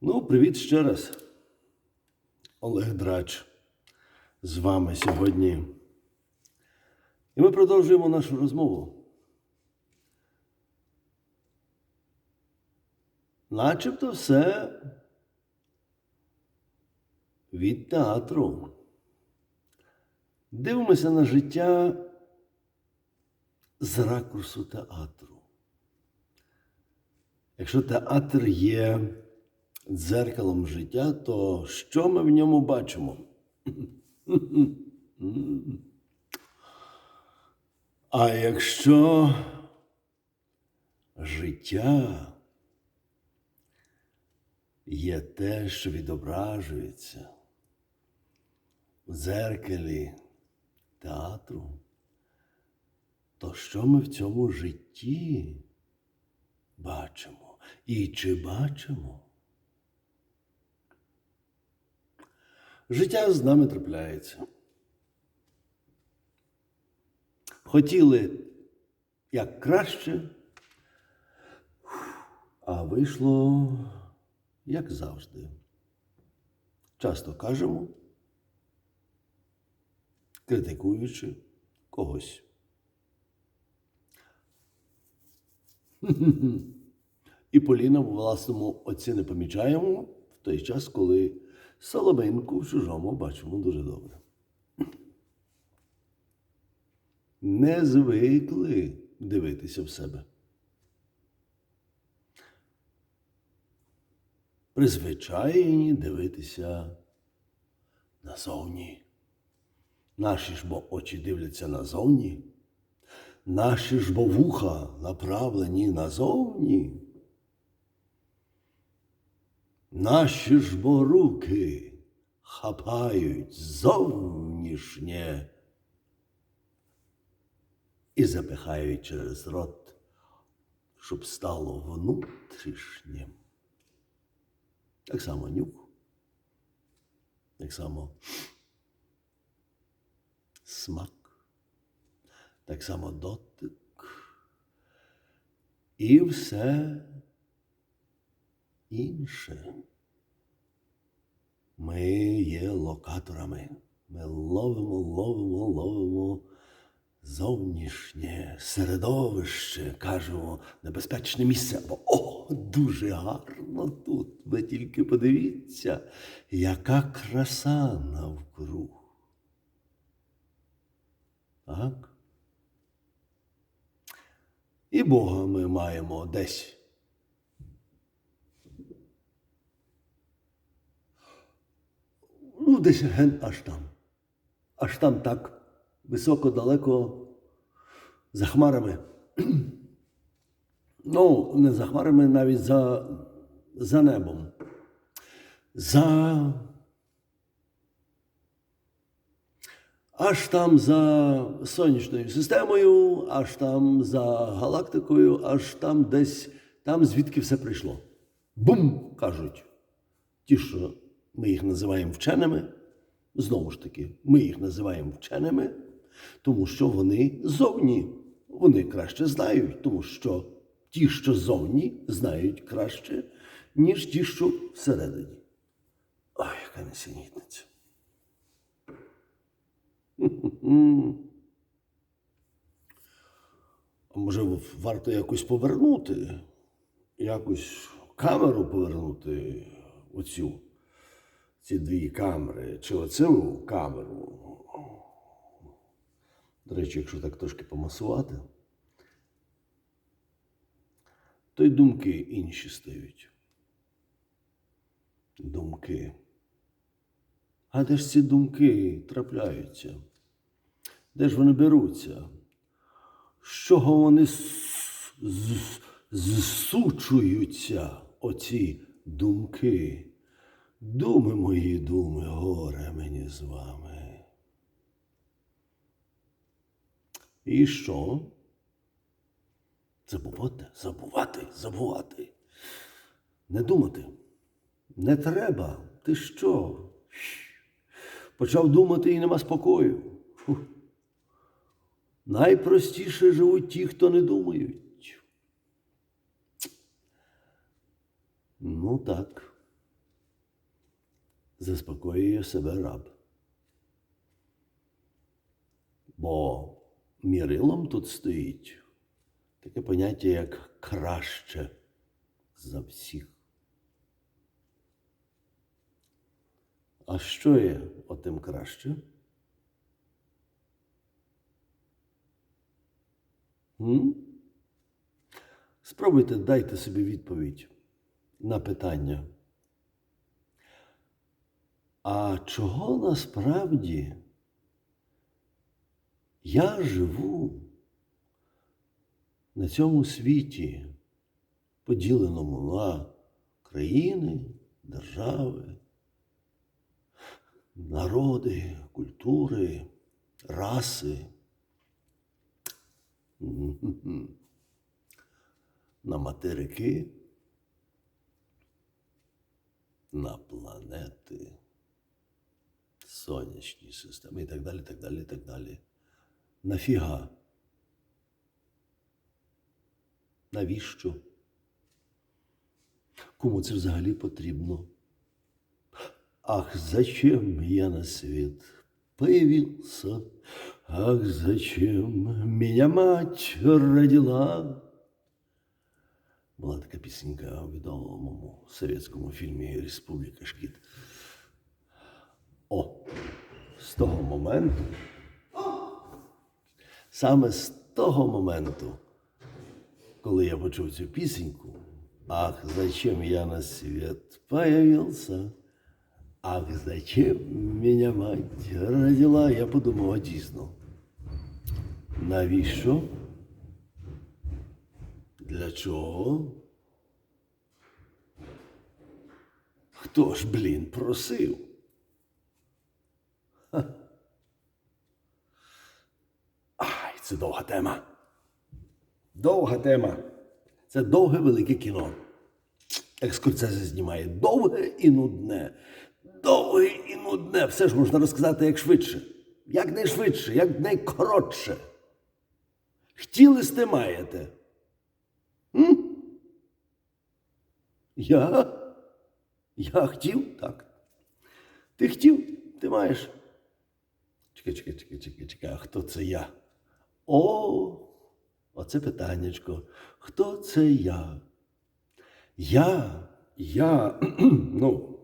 Ну, привіт ще раз. Олег Драч з вами сьогодні. І ми продовжуємо нашу розмову. Начебто все від театру. Дивимося на життя з ракурсу театру. Якщо театр є дзеркалом життя, то що ми в ньому бачимо? А якщо життя є те, що відображується в дзеркалі театру, то що ми в цьому житті бачимо? І чи бачимо? Життя з нами трапляється. Хотіли як краще, а вийшло як завжди. Часто кажемо, критикуючи когось. І Поліна в власному оці не помічаємо в той час, коли Соломинку в чужому бачимо дуже добре. Не звикли дивитися в себе. Призвичайні дивитися назовні. Наші ж бо очі дивляться назовні, наші ж бо вуха направлені назовні. Наші ж бо руки хапають зовнішнє і запихають через рот, щоб стало внутрішнім. Так само нюх, так само смак, так само дотик і все інше. Ми є локаторами. Ми ловимо, ловимо, ловимо зовнішнє середовище, кажемо, небезпечне місце. Або о, дуже гарно тут. Ви тільки подивіться, яка краса навкруг. Так? І Бога ми маємо десь. Ну, десь ген аж там. Аж там так високо, далеко, за хмарами. Ну, не за хмарами, навіть за, за небом. За. Аж там за сонячною системою, аж там за галактикою, аж там десь, там звідки все прийшло. Бум! кажуть. Ті, що ми їх називаємо вченими, знову ж таки, ми їх називаємо вченими, тому що вони зовні. Вони краще знають, тому що ті, що зовні, знають краще, ніж ті, що всередині. Ой, яка несенітниця. А може, варто якось повернути, якось камеру повернути оцю, ці дві камери, чи оцю камеру. До речі, якщо так трошки помасувати, то й думки інші стають. Думки. А де ж ці думки трапляються? Де ж вони беруться? З чого вони зсучуються, оці думки? Думи мої, думи, горе мені з вами. І що? Забувати, забувати, забувати. Не думати. Не треба. Ти що? Почав думати і нема спокою. Фух. Найпростіше живуть ті, хто не думають. Ну так. Заспокоює себе раб. Бо мірилом тут стоїть таке поняття, як краще за всіх. А що є отим краще? М? Спробуйте дайте собі відповідь на питання. А чого насправді я живу на цьому світі, поділеному на країни, держави, народи, культури, раси, на материки, на планети, сонячні системи і так далі, так далі, так далі. Нафіга? Навіщо? Кому це взагалі потрібно? Ах, зачем я на свет появился? Ах, зачем меня мать родила? Була така пісенька у відомому совєтському фільмі Республіка Шкіт. О, з того моменту, саме з того моменту, коли я почув цю пісеньку, ах, зачем я на свет появился? Ах, зачем меня мать родила? Я подумав, а дійсно. Навіщо? Для чого? Хто ж, блін, просив? Ай, це довга тема. Довга тема. Це довге велике кіно. Екскурсези знімає довге і нудне. Довге і нудне. Все ж можна розказати як швидше. Як найшвидше, як найкоротше. Хотіли сте маєте. М? Я? Я хотів? Так. Ти хотів? Ти маєш. Чекай, чекай, чекай, чекай, чекай. А хто це я? О, оце питаннячко. Хто це я? Я, я, ну.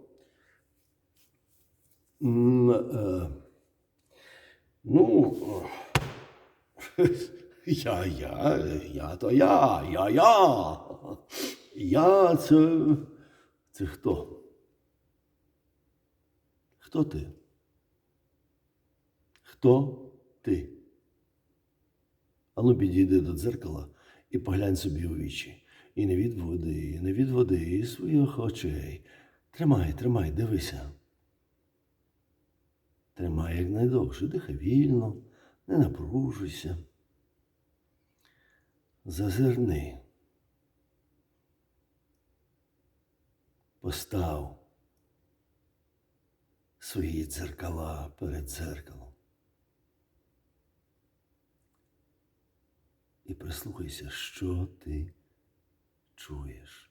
е, Ну, я, я, я то я, я, я. Я це. Це хто? Хто ти? Хто ти? Ану, підійди до дзеркала і поглянь собі у вічі. І не відводи, не відводи своїх очей. Тримай, тримай, дивися. Тримай якнайдовше, дихай вільно, не напружуйся. Зазирни. Постав свої дзеркала перед дзеркалом. І прислухайся, що ти чуєш.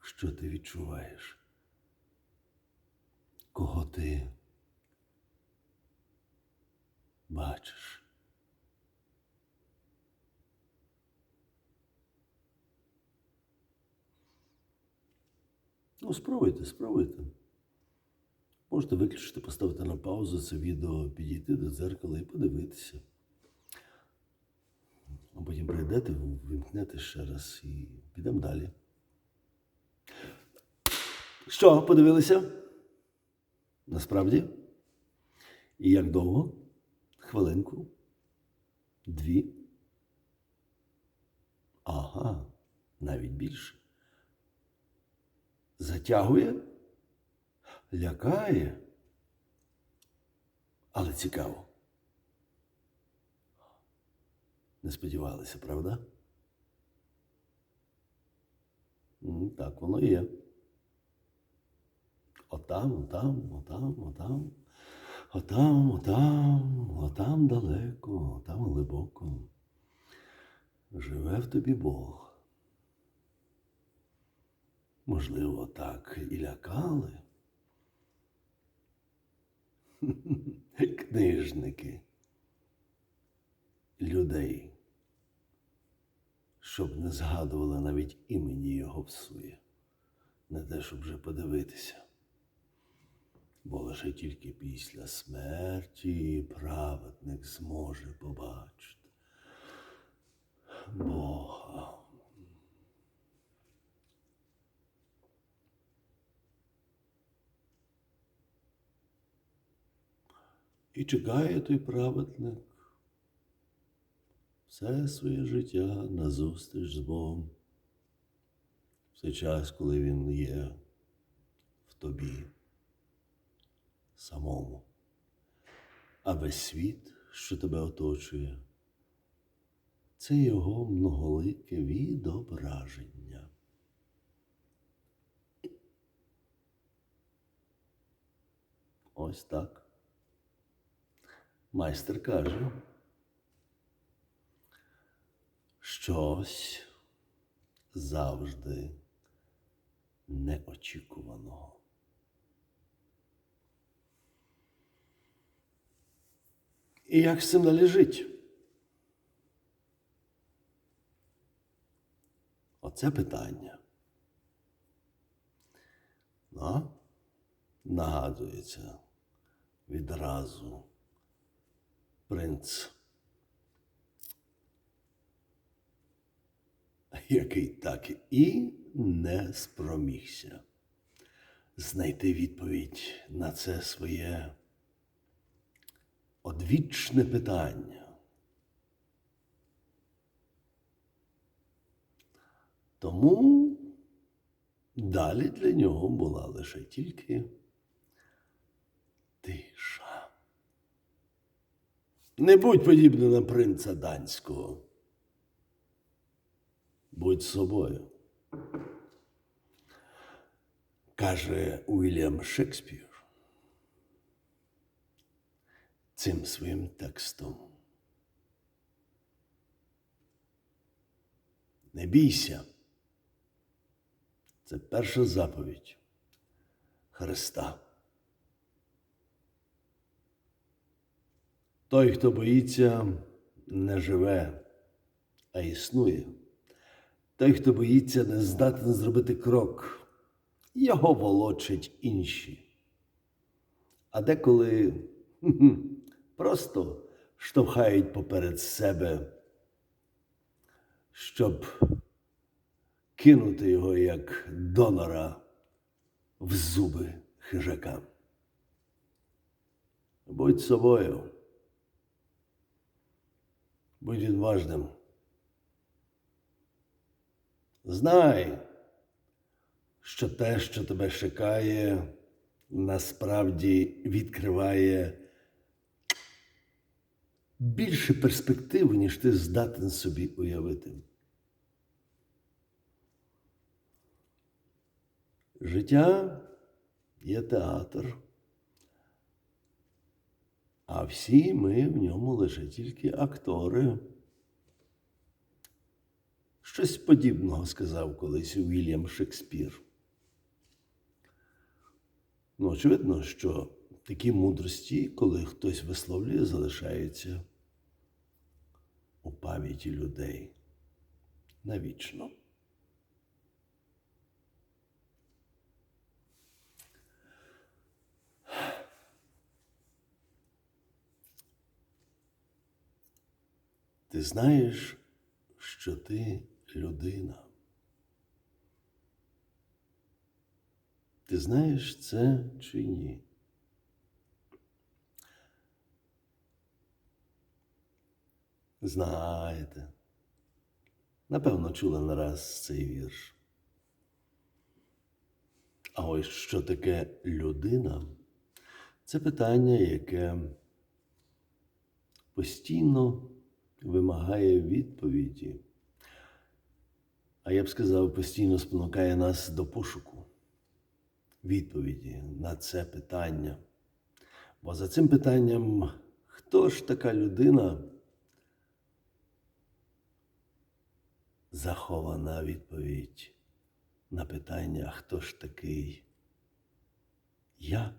Що ти відчуваєш? Кого ти бачиш? Ну, спробуйте, спробуйте. Можете виключити, поставити на паузу це відео, підійти до дзеркала і подивитися. А потім прийдете, вимкнете ще раз і підемо далі. Що, подивилися? Насправді? І як довго? Хвилинку? Дві? Ага, навіть більше. Затягує? Лякає? Але цікаво. Не сподівалися, правда? Так воно є. Отам, отам, отам, отам, отам, отам, отам далеко, отам глибоко. Живе в тобі Бог. можливо, так і лякали. Книжники людей, щоб не згадували навіть імені його всує, не те, щоб вже подивитися. Бо лише тільки після смерті праведник зможе побачити Бога. І чекає той праведник все своє життя на зустріч з Богом. В цей час, коли він є в тобі самому, а весь світ, що тебе оточує, це його многолике відображення. Ось так. Майстер каже, щось завжди неочікуваного. І як з цим далі жить? Оце питання. Ну, нагадується відразу принц, який так і не спромігся знайти відповідь на це своє одвічне питання. Тому далі для нього була лише тільки Не будь подібна на принца данського. Будь собою. Каже Уільям Шекспір цим своїм текстом. Не бійся. Це перша заповідь Христа. Той, хто боїться, не живе, а існує. Той, хто боїться, не здатен зробити крок, його волочать інші. А деколи просто штовхають поперед себе, щоб кинути його як донора в зуби хижакам. Будь собою. Будь відважним. Знай, що те, що тебе чекає, насправді відкриває більше перспектив, ніж ти здатен собі уявити. Життя є театр, а всі ми в ньому лише тільки актори. Щось подібного сказав колись Уільям Шекспір. Ну, очевидно, що такі мудрості, коли хтось висловлює, залишаються у пам'яті людей навічно. Ти знаєш, що ти людина. Ти знаєш це чи ні? Знаєте. Напевно, чули не раз цей вірш. А ось що таке людина? Це питання, яке постійно вимагає відповіді. А я б сказав, постійно спонукає нас до пошуку відповіді на це питання. Бо за цим питанням, хто ж така людина? Захована відповідь на питання, хто ж такий я?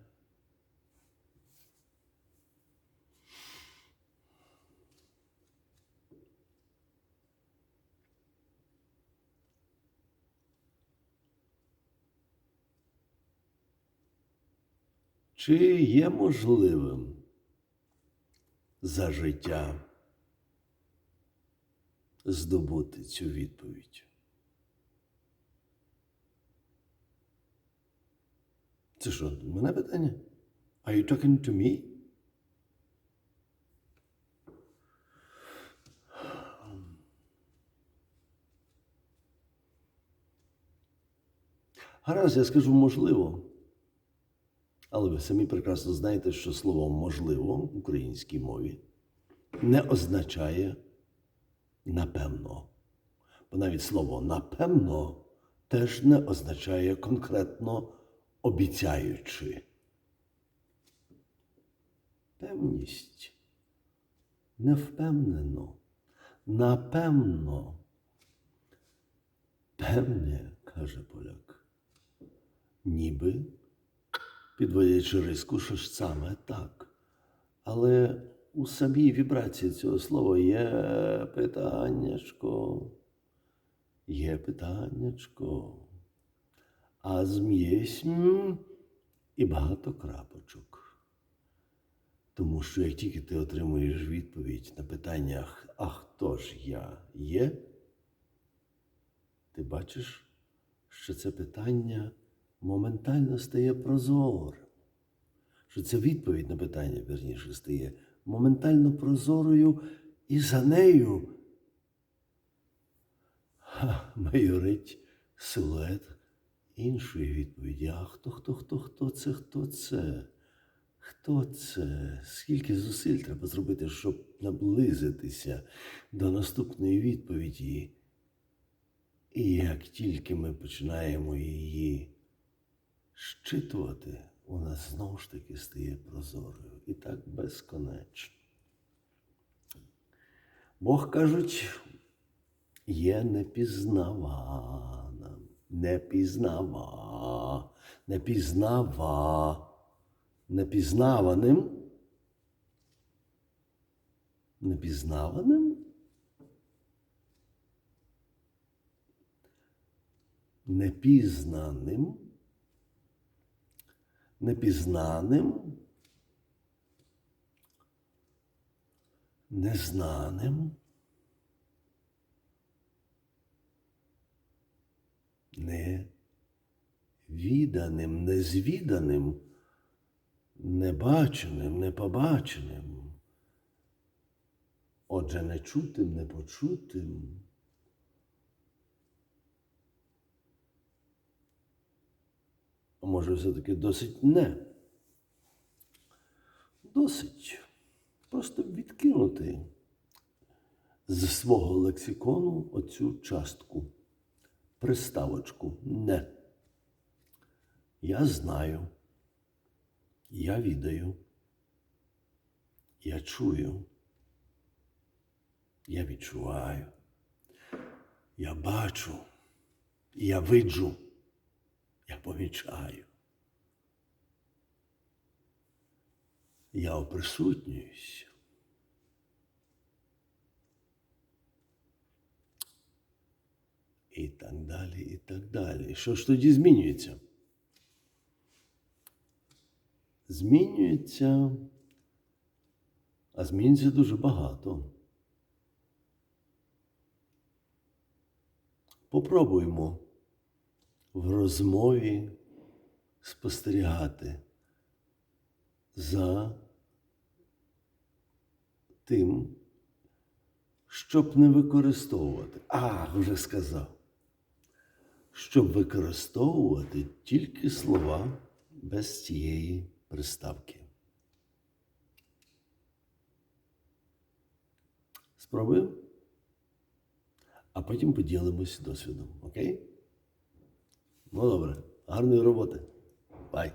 Чи є можливим за життя здобути цю відповідь? Це що, мене питання? Are you talking to me? Гаразд, я скажу можливо. Але ви самі прекрасно знаєте, що слово можливо в українській мові не означає напевно. Бо навіть слово напевно теж не означає конкретно обіцяючи. Певність. Невпевнено. Напевно. Певне, каже поляк. Ніби підводячи риску, що ж саме так. Але у самій вібрації цього слова є питаннячко, є питаннячко, а зм'єсмь і багато крапочок. Тому що як тільки ти отримуєш відповідь на питання, а хто ж я є, ти бачиш, що це питання моментально стає прозорим. Що ця відповідь на питання, верніше, стає моментально прозорою, і за нею ха, майорить силует іншої відповіді. А хто, хто, хто, хто це, хто це? Хто це? Скільки зусиль треба зробити, щоб наблизитися до наступної відповіді? І як тільки ми починаємо її щитувати, нас знову ж таки стає прозорою. І так безконечно. Бог кажуть, є непізнавана, непізнава, непізнава, непізнаваним. Непізнаваним? Непізнаним непізнаним, незнаним, невіданим, незвіданим, небаченим, непобаченим, отже, нечутим, непочутим. А може, все-таки досить не. Досить просто відкинути з свого лексикону оцю частку, приставочку не. Я знаю, я відаю, я чую, я відчуваю, я бачу, я виджу. Я помічаю. Я оприсутнююсь. І так далі, і так далі. Що ж тоді змінюється? Змінюється, а змінюється дуже багато. Попробуємо в розмові спостерігати за тим, щоб не використовувати. А, вже сказав. Щоб використовувати тільки слова без цієї приставки. Спробуємо? А потім поділимось досвідом. Окей? Ну добре, гарної роботи. Бай.